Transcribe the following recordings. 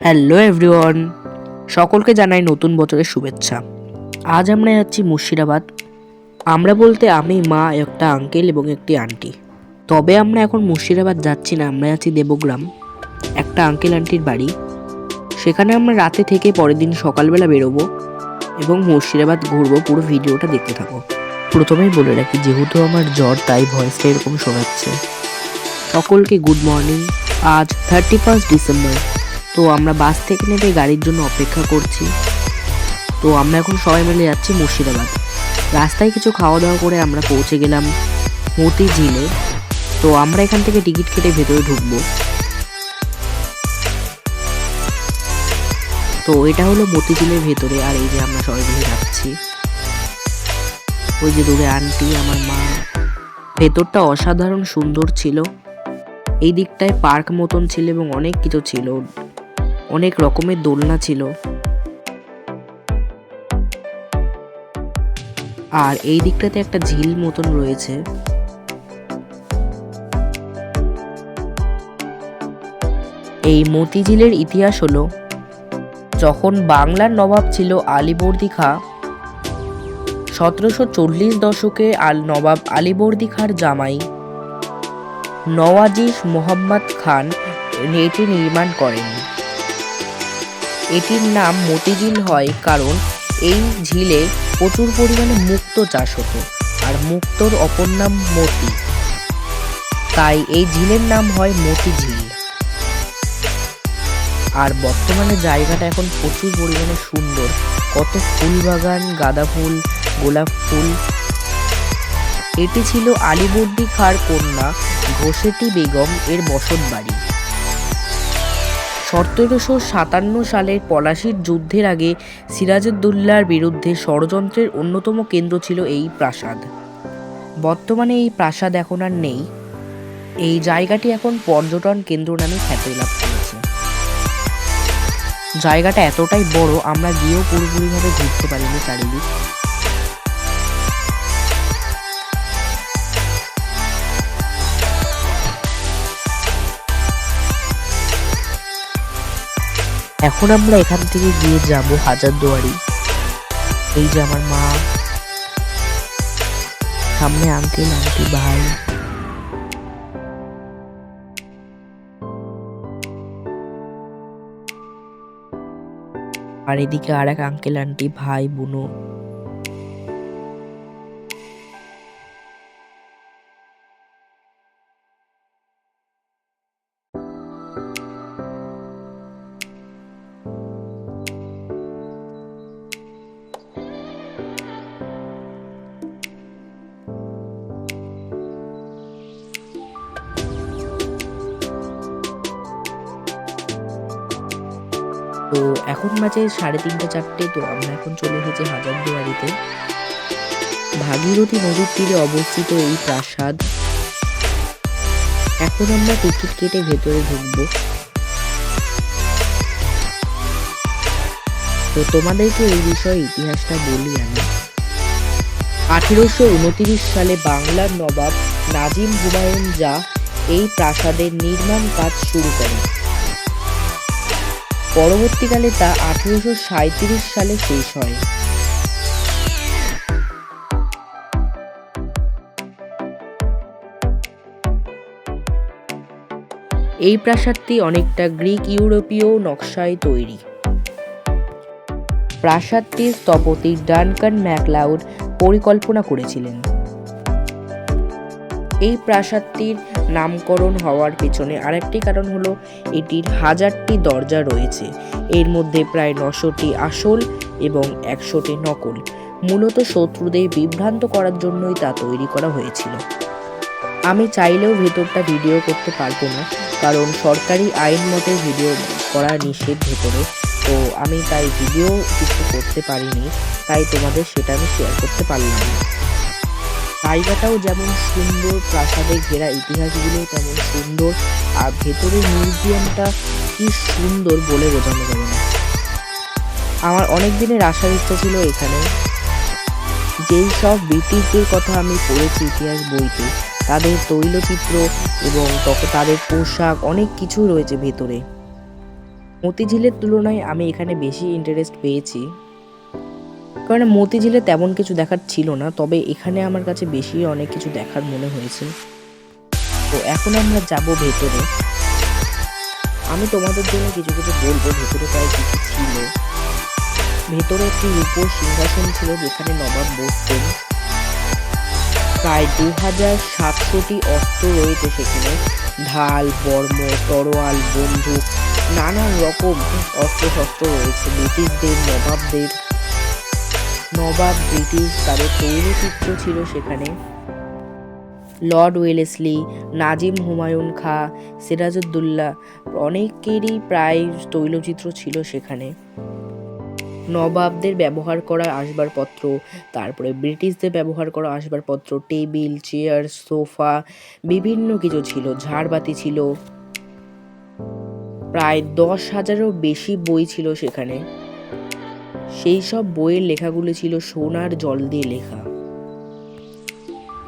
Hello everyone সকলকে জানাই নতুন বছরের শুভেচ্ছা। আজ আমরা যাচ্ছি মুর্শিদাবাদ। আমরা বলতে আমি, মা, একটা আঙ্কেল এবং একটি আন্টি তবে আমরা এখন মুর্শিদাবাদ যাচ্ছি না, আমরা যাচ্ছি দেবগ্রাম। একটা আঙ্কেল আন্টির বাড়ি। সেখানে আমরা রাতে থেকে পরের দিন সকালবেলা বেরোবো এবং মুর্শিদাবাদ ঘুরবো, পুরো ভিডিওটা দেখতে থাকো। প্রথমেই বলে রাখি, যেহেতু আমার জ্বর, তাই ভয়েসটা এরকম শোনাচ্ছে। সকলকে গুড মর্নিং আজ থার্টি ফার্স্ট ডিসেম্বর তো আমরা বাস থেকে নেমে গাড়ির জন্য অপেক্ষা করছি। তো আমরা এখন সবাই মিলে যাচ্ছি মুর্শিদাবাদ। রাস্তায় কিছু খাওয়া দাওয়া করে আমরা পৌঁছে গেলাম মতি ঝিলে তো আমরা এখান থেকে টিকিট কেটে ভেতরে ঢুকবো। তো এটা হলো মতিঝিলের ভেতরে আর এই যে আমরা সবাই মিলে যাচ্ছি। ওই যে দূরে আন্টি, আমার মা। ভেতরটা অসাধারণ সুন্দর ছিল। এই দিকটায় পার্ক মতন ছিল এবং অনেক কিছু ছিল। অনেক রকমের দোলনা ছিল। আর এই দিকটাতে একটা ঝিল মতন রয়েছে। এই মতিঝিলের ইতিহাস হলো, যখন বাংলার নবাব ছিল আলিবর্দি খা সতেরোশো চল্লিশ দশকে আল নবাব আলিবর্দি খার জামাই নওয়াজিস মোহাম্মদ খান এটি নির্মাণ করেন। এটির নাম মতিঝিল হয় কারণ এই ঝিলে প্রচুর পরিমাণে মুক্ত চাষ হতো আর মুক্তর অপর নাম মতি। তাই এই ঝিলের নাম হয় মতি ঝিল আর বর্তমানে জায়গাটা এখন প্রচুর পরিমাণে সুন্দর। কত ফুল বাগান গাঁদা ফুল, গোলাপ ফুল। এটি ছিল আলিবর্দি খাঁর কন্যা ঘোষেটি বেগম এর বসত বাড়ি সতেরোশো সাতান্ন সালের পলাশির যুদ্ধের আগে সিরাজউদ্দৌলার বিরুদ্ধে ষড়যন্ত্রের অন্যতম কেন্দ্র ছিল এই প্রাসাদ। বর্তমানে এই প্রাসাদ এখন আর নেই। এই জায়গাটি এখন পর্যটন কেন্দ্র নামে খ্যাতি লাভ করেছে। জায়গাটা এতটাই বড়, আমরা গিয়েও পুরোপুরিভাবে ঘুরতে পারিনি চারিদিক। এখন আমরা এখান থেকে গিয়ে যাব হাজারদুয়ারি। এই যে আমার মা। সামনে আঙ্কেল আন্টি ভাই আর এদিকে আর এক আঙ্কেল আন্টি ভাই, বুনো। তো এখন বাজে সাড়ে তিনটে চারটে, তো আমরা এখন চলে এসেছি হাজারদুয়ারিতে। ভাগীরথী নদীর তীরে অবস্থিত এই প্রাসাদ। এখন আমরা টিকিট কেটে ভেতরে ঢুকবো। তো তোমাদেরকে এই বিষয়ে ইতিহাসটা বলি আমি। আঠেরোশো উনত্রিশ সালে বাংলার নবাব নাজিম হুমায়ুন যা এই প্রাসাদের নির্মাণ কাজ শুরু করেন। পরবর্তীকালে তা আঠেরোশো সালে শেষ হয়। এই প্রাসাদটি অনেকটা গ্রিক ইউরোপীয় নকশায় তৈরি। প্রাসাদটির স্থপতি ডানকান ম্যাকলাউড পরিকল্পনা করেছিলেন। এই প্রাসাদটির নামকরণ হওয়ার পেছনে আরেকটি কারণ হলো এটির হাজারটি দরজা রয়েছে। এর মধ্যে প্রায় নশোটি আসল এবং একশোটি নকল। মূলত শত্রুদের বিভ্রান্ত করার জন্যই তা তৈরি করা হয়েছিল। আমি চাইলেও ভেতরটা ভিডিও করতে পারব না, কারণ সরকারি আইন মতে ভিডিও করা নিষেধ ভেতরে। তো আমি তাই ভিডিও কিছু করতে পারিনি, তাই তোমাদের সেটা আমি শেয়ার করতে পারলাম না। জায়গাটাও যেমন সুন্দর, প্রাসাদে ঘেরা ইতিহাসগুলো তেমন সুন্দর, আর ভেতরের মিউজিয়ামটা কি সুন্দর বলে বোঝানো যাবে না। আমার অনেক দিনের আসার ইচ্ছা ছিল এখানে। যেই সব ব্রিটিশদের কথা আমি পড়েছি ইতিহাস বইতে, তাদের তৈলচিত্র এবং তখন তাদের পোশাক, অনেক কিছু রয়েছে ভেতরে। মতিঝিলের তুলনায় আমি এখানে বেশি ইন্টারেস্ট পেয়েছি। কারণ মতিঝিলে তেমন কিছু দেখার ছিল না, তবে এখানে আমার কাছে বেশি অনেক কিছু দেখার মনে হয়েছে। তো এখন আমরা যাব ভেতরে। আমি তোমাদের জন্য কিছু কিছু বলব, ভেতরে প্রায় কিছু ছিল। ভেতরে একটি রূপোর সিংহাসন ছিল যেখানে নবাব বসতেন। প্রায় দু হাজার সাতশোটি অস্ত্র রয়েছে সেখানে। ঢাল, বর্ম, তরোয়াল, বন্দুক, নানান রকম অস্ত্র শস্ত্র রয়েছে। ব্রিটিশদের, নবাবদের। নবাব ব্রিটিশ তাদের তৈলচিত্র ছিল সেখানে। লর্ড ওয়েলেসলি, নাজিম হুমায়ুন খা, সিরাজউদ্দৌলা অনেকেরই প্রায় তৈলচিত্র ছিল সেখানে। নবাবদের ব্যবহার করা আসবাবপত্র, তারপরে ব্রিটিশদের ব্যবহার করা আসবাবপত্র, টেবিল, চেয়ার, সোফা, বিভিন্ন কিছু ছিল, ঝাড়বাতি ছিল। প্রায় দশ হাজারও বেশি বই ছিল সেখানে। সেই সব বইয়ের লেখাগুলো ছিল সোনার জল দিয়ে লেখা।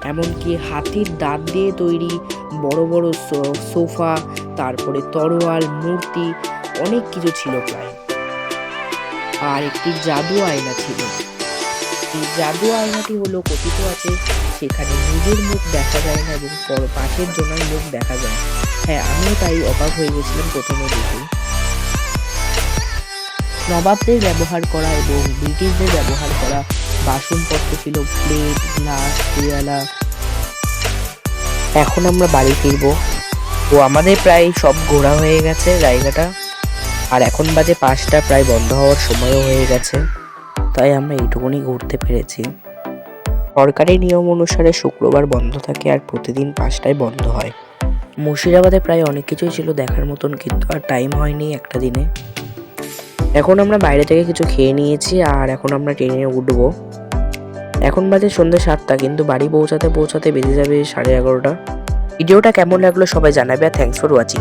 এমনকি হাতির দাঁত দিয়ে তৈরি বড় বড় সোফা, তারপরে তরোয়াল, মূর্তি, অনেক কিছু ছিল প্রায়। আর একটি জাদু আয়না ছিল। এই জাদু আয়নাটি হলো কথিত আছে, সেখানে নিজের মুখ দেখা যায় না এবং পাশের জনের মুখ দেখা যায়। হ্যাঁ আমিও তাই অবাক হয়ে গেছিলাম প্রথমে দেখে। নবাবদের ব্যবহার করা এবং ব্রিটিশদের ব্যবহার করা বাসনপত্র ছিল, প্লেট, গ্লাস, পেয়ালা। এখন আমরা বাড়ি ফিরবো। তো আমাদের প্রায় সব ঘোরা হয়ে গেছে জায়গাটা। আর এখন বাজে পাঁচটা, প্রায় বন্ধ হওয়ার সময়ও হয়ে গেছে। তাই আমরা এইটুকুনি ঘুরতে পেরেছি। সরকারি নিয়ম অনুসারে শুক্রবার বন্ধ থাকে আর প্রতিদিন পাঁচটায় বন্ধ হয়। মুর্শিদাবাদে প্রায় অনেক কিছুই ছিল দেখার মতন, কিন্তু আর টাইম হয়নি একটা দিনে। এখন আমরা বাইরে থেকে কিছু খেয়ে নিয়েছি আর এখন আমরা ট্রেনে উঠবো। এখন বাজে সন্ধ্যে সাতটা, কিন্তু বাড়ি পৌঁছাতে পৌঁছাতে বেজে যাবে সাড়ে এগারোটা। ভিডিওটা কেমন লাগল সবাই জানাবে, আর থ্যাংকস ফর ওয়াচিং